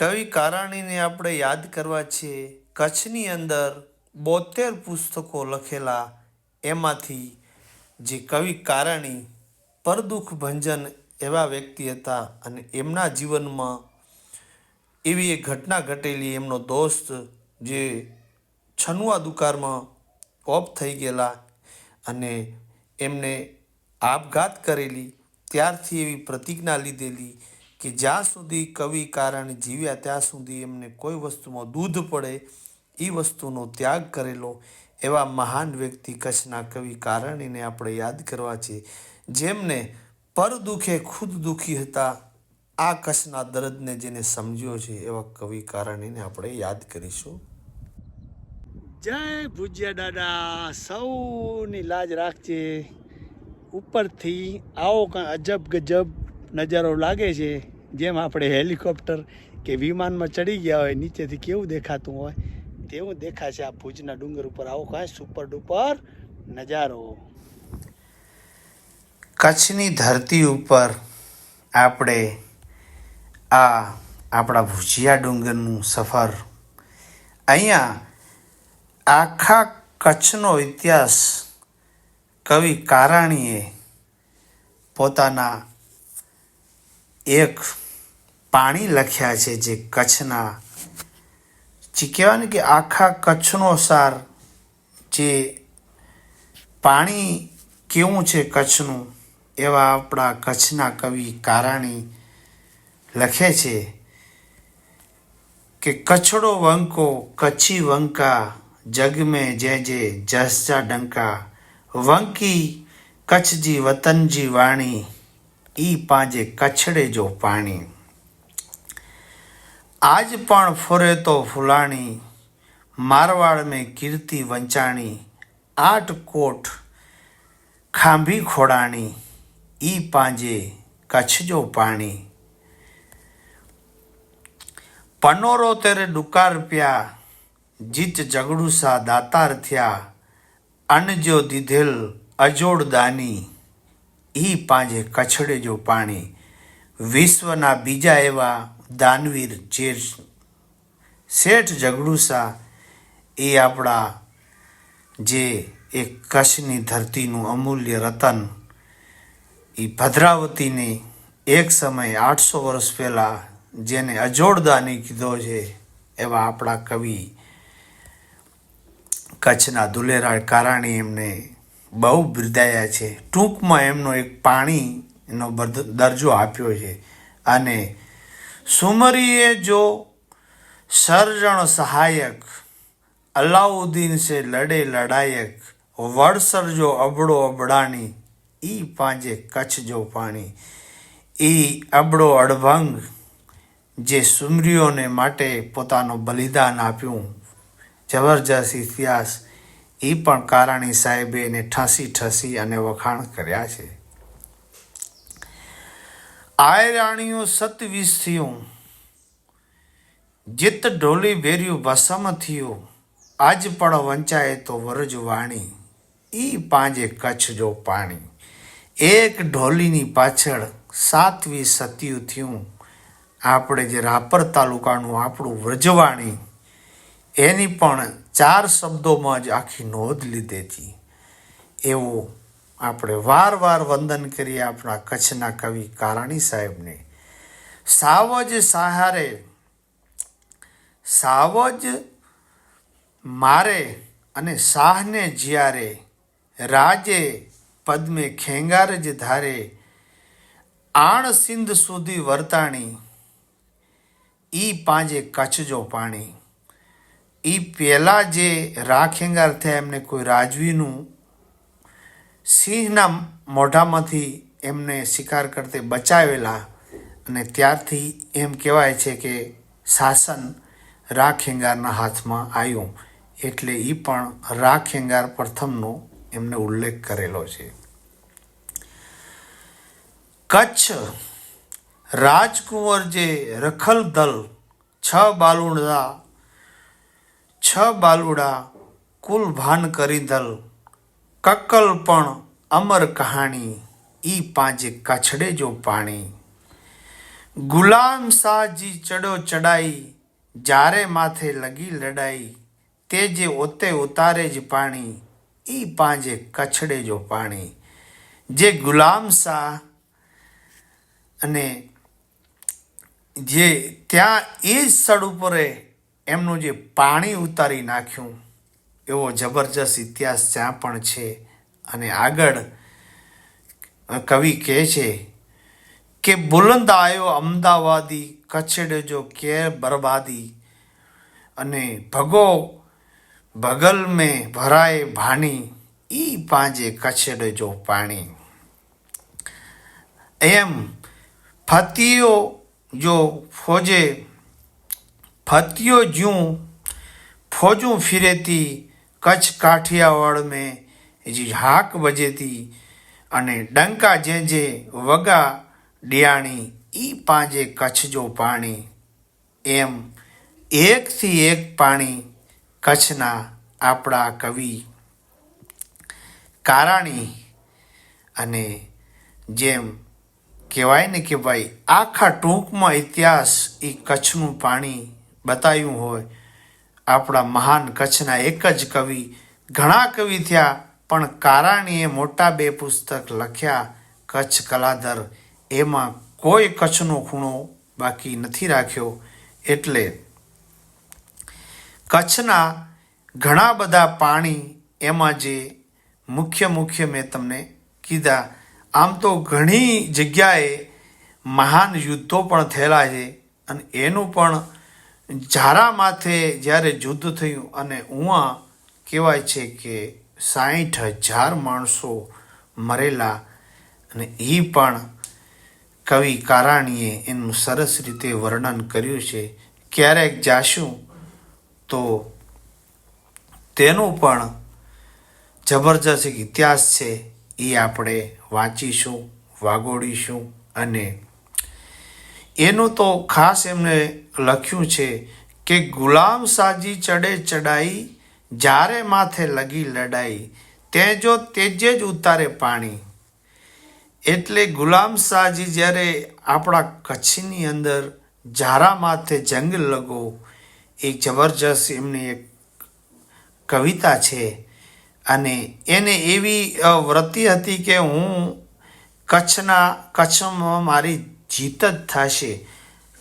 કવિ કારાણીને આપણે યાદ કરવા છીએ. કચ્છની અંદર બોતેર પુસ્તકો લખેલા એમાંથી જે કવિ કારાણી પરદુખ ભંજન એવા વ્યક્તિ હતા અને એમના જીવનમાં એવી એક ઘટના ઘટેલી. એમનો દોસ્ત જે છનુઆ દુકારમાં ઓફ થઈ ગયેલા અને એમને આપઘાત કરેલી, ત્યારથી એવી પ્રતિજ્ઞા લીધેલી કે જ્યાં સુધી કવિ કારણ જીવ્યા, ત્યાં સુધી એમને કોઈ વસ્તુમાં દૂધ પડે એ વસ્તુનો ત્યાગ કરેલો એવા મહાન વ્યક્તિ કચ્છના કવિ કારણીને આપણે યાદ કરવા છે. જેમને પર દુઃખે ખુદ દુઃખી હતા, આ કચ્છના દર્દને જેને સમજ્યો છે એવા કવિ કારણીને આપણે યાદ કરીશું. જય ભુજિયા દાદા, સૌની લાજ રાખજે. ઉપરથી આવો કાંઈ અજબ ગજબ નજારો લાગે છે, જેમ આપણે હેલિકોપ્ટર કે વિમાનમાં ચડી ગયા હોય, નીચેથી કેવું દેખાતું હોય, તેવું દેખાશે આ ભુજના ડુંગર ઉપર. આવો કાંઈ સુપર ડુપર નજારો. કચ્છની ધરતી ઉપર આપણે આ આપણા ભુજિયા ડુંગરનું સફર. અહીંયા આખા કચ્છનો ઇતિહાસ કવિ કારાણીએ પોતાના એક પાણી લખ્યા છે જે કચ્છના. જે કહેવાય કે આખા કચ્છનો સાર જે પાણી કેવું છે કચ્છનું, એવા આપણા કચ્છના કવિ કારાણી લખે છે કે કચ્છડો વંકો, કચ્છી વંકા, જગમે જે જે જસજા ડંકા, વંકી કચ્છ કચ્છજી વતનજી વાણી. ઈ પાંજે કછડે જો પાણી. આજ પણ ફોરે તો ફુલાણી, મારવાડ મેં કીર્તિ વંચાણી આઠ કોટ ખાંભી ખોડાણી, ઈ પાંજે કચ્છ જો પાણી. પનોરો તેરે ડુકાર પ્યા, જીત જગડુસા દાતાર થયા અન્નજો દીધેલ અજોડ દાની. ઈ પાંજે કચ્છડે જો પાણી. વિશ્વના બીજા એવા દાનવીર જે શેઠ જગડુસા એ આપણા જે એક કચ્છની ધરતીનું અમૂલ્ય રતન એ ભદ્રાવતીને એક સમય આઠસો વર્ષ પહેલાં જેને અજોડદાની કીધો છે એવા આપણા કવિ કચ્છના દુલેરાળ કારાણી એમને બહુ બિરદાયા છે. ટૂંકમાં એમનો એક પાણીનો દરજ્જો આપ્યો છે. અને સુમરીએ જો સર્જણ સહાયક, અલાઉદ્દીન સે લડે લડાયક વડસર જો અબડો અબડાણી ઈ પાંજે કચ્છ જો પાણી, ઈ અબડો અડભંગ, જે સુમરીઓને માટે પોતાનું બલિદાન આપ્યું. જબરજસ્ત ઇતિહાસ એ પણ કારાણી સાહેબે એને ઠસી ઠસી અને વખાણ કર્યા છે. આય રાણીઓ સતવીસ થયું. જીત ઢોલી ભેર્યું ભસમ થયું. આજ પણ વંચાય તો વરજ વાણી. ઈ પાંજે કચ્છ જો પાણી. એક ઢોલીની પાછળ સાતવી સત્યું થયું. આપણે જે રાપર તાલુકાનું આપણું વ્રજવાણી એની પણ ચાર શબ્દોમાં જ આખી નોંધ લીધી હતી. એવું આપણે વાર વાર વંદન કરીએ આપણા કચ્છના કવિ કારાણી સાહેબને. સાવજ સહારે, સાવજ મારે અને શાહને જ્યારે રાજે પદ્મે ખેંગાર જ ધારે, આણ સિંધ સુધી વર્તાણી, ઈ પાંજે કચ્છ જો પાણી. એ પહેલાં જે રાખેંગાર થયા એમને કોઈ રાજવીનું સિંહના મોઢામાંથી એમને શિકાર કરતે બચાવેલા અને ત્યારથી એમ કહેવાય છે કે શાસન રાખેંગારના હાથમાં આવ્યું. એટલે એ પણ રાખેંગાર પ્રથમનો એમને ઉલ્લેખ કરેલો છે. કચ્છ રાજકુંવર જે રખલ દલ છ બાલુડા છ બાલુડા કુલ ભાન કરી દલ. કક્કલ પણ અમર કહાણી, ઈ પાંજે કછડે જો પાણી. ગુલામ શાહજી ચડો ચડાઈ જ્યારે માથે લગી લડાઈ, તે જે ઓતે ઉતારે જ પાણી, ઈ પાંજે કછડે જો પાણી. જે ગુલામ શાહ અને જે ત્યાં એ સ્થળ ઉપરે એમનું જે પાણી ઉતારી નાખ્યું, એવો જબરજસ્ત ઇતિહાસ ત્યાં પણ છે. અને આગળ કવિ કહે છે કે બુલંદ આયો અમદાવાદી, કચ્છડે જો કે બરબાદી, અને ભગો ભગલ મેં ભરાય ભાણી, ઈ પાંજે કચ્છડે જો પાણી. એમ, ફતિયો જો ફોજે ફતિયો જ્યું ફોજું ફિરેતી, કચ્છ કાઠિયાવાડ મેં જી હાક વજેતી અને ડંકા જે જે વગા ડિયાણી, ઈ પાંજે કચ્છ જો પાણી. એમ એકથી એક પાણી કચ્છના આપણા કવિ કારાણી અને જેમ કહેવાય ને કે ભાઈ આખા ટૂંકમાં ઇતિહાસ એ કચ્છનું પાણી બતાવ્યું હોય. આપણા મહાન કચ્છના એક જ કવિ, ઘણા કવિ થયા, પણ કારાણીએ મોટા બે પુસ્તક લખ્યા, કચ્છ કલાધર. એમાં કોઈ કચ્છનો ખૂણો બાકી નથી રાખ્યો. એટલે કચ્છના ઘણા બધા પાણી એમાં જે મુખ્ય મુખ્ય મેં તમને કીધા, આમ તો ઘણી જગ્યાએ મહાન યુદ્ધો પણ થયેલા છે, અને એનું પણ ઝારા માથે જ્યારે યુદ્ધ થયું અને ઉવા કહેવાય છે કે સાહીઠ હજાર માણસો મરેલા અને એ પણ કવિ કારાણીએ એનું સરસ રીતે વર્ણન કર્યું છે. ક્યારેક જાશું તો તેનું પણ જબરજસ્ત ઇતિહાસ છે. એ આપણે વાંચીશું વાગોડીશું અને એનું તો ખાસ એમને લખ્યું છે કે ગુલામ સાજી ચડે ચડાઈ જ્યારે માથે લગી લડાઈ તે જો તેજે જ ઉતારે પાણી. એટલે ગુલામ શાહજી જ્યારે આપણા કચ્છની અંદર ઝારા માથે જંગ લગો, એ જબરજસ્ત એમની એક કવિતા છે. અને એને એવી વ્રતિ હતી કે હું કચ્છના કચ્છમાં મારી જીત જ થશે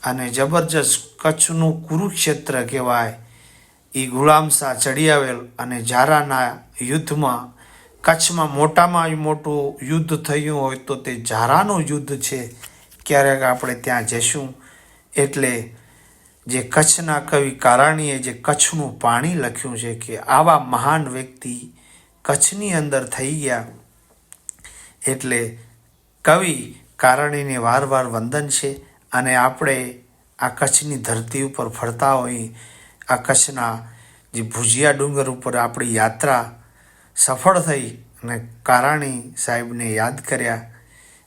અને જબરજસ્ત કચ્છનું કુરુક્ષેત્ર કહેવાય. એ ગુલામ શાહ ચડી આવેલ અને ઝારાના યુદ્ધમાં કચ્છમાં મોટામાં મોટું યુદ્ધ થયું હોય તો તે ઝારાનું યુદ્ધ છે. ક્યારેક આપણે ત્યાં જઈશું એટલે જે કચ્છના કવિ કારાણીએ જે કચ્છનું પાણી લખ્યું છે કે આવા મહાન વ્યક્તિ કચ્છની અંદર થઈ ગયા. એટલે કવિ કારણીને વાર વાર વંદન છે અને આપણે આ કચ્છની ધરતી ઉપર ફરતા હોઈ આ કચ્છના જે ભુજિયા ડુંગર ઉપર આપણી યાત્રા સફળ થઈ અને કારાણી સાહેબને યાદ કર્યા.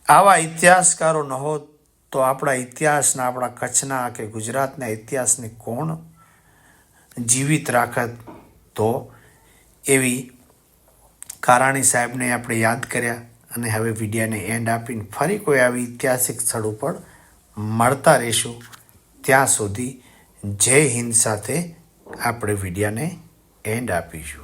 આવા ઇતિહાસકારો ન હોત તો આપણા ઇતિહાસના, આપણા કચ્છના કે ગુજરાતના ઇતિહાસને કોણ જીવિત રાખત? તો એવી કારાણી સાહેબને આપણે યાદ કર્યા. અને હવે વિડીયાને એન્ડ આપીને ફરી કોઈ આવી ઐતિહાસિક સ્થળ ઉપર મળતા રહીશું. ત્યાં સુધી જય હિન્દ સાથે આપણે વિડીયાને એન્ડ આપીશું.